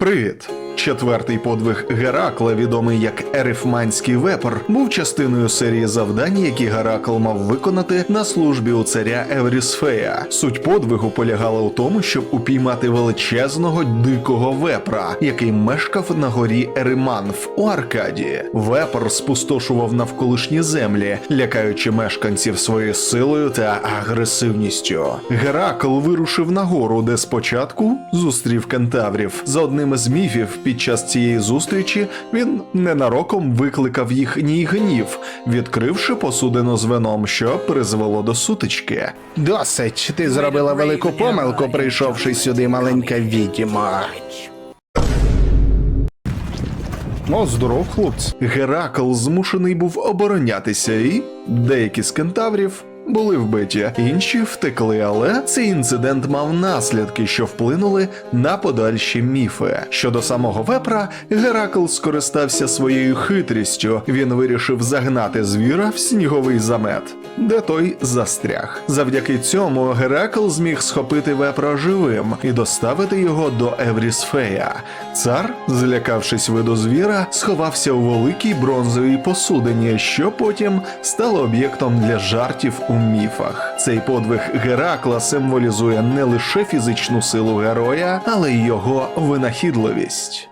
Привіт! Четвертий подвиг Геракла, відомий як Ерифманський вепр, був частиною серії завдань, які Геракл мав виконати на службі у царя Еврісфея. Суть подвигу полягала у тому, щоб упіймати величезного дикого вепра, який мешкав на горі Ериманф у Аркадії. Вепр спустошував навколишні землі, лякаючи мешканців своєю силою та агресивністю. Геракл вирушив на гору, де спочатку зустрів кентаврів. За одним із міфів, під час цієї зустрічі він ненароком викликав їхній гнів, відкривши посудину з вином, що призвело до сутички. Досить, ти зробила велику помилку, прийшовши сюди, маленька відьма. О, здоров, хлопці. Геракл змушений був оборонятися, і деякі з кентаврів. Були вбиті, інші втекли, але цей інцидент мав наслідки, що вплинули на подальші міфи. Щодо самого вепра, Геракл скористався своєю хитрістю. Він вирішив загнати звіра в сніговий замет, де той застряг. Завдяки цьому Геракл зміг схопити вепра живим і доставити його до Еврісфея. Цар, злякавшись виду звіра, сховався у великій бронзовій посудині, що потім стало об'єктом для жартів у міфах. Цей подвиг Геракла символізує не лише фізичну силу героя, але й його винахідливість.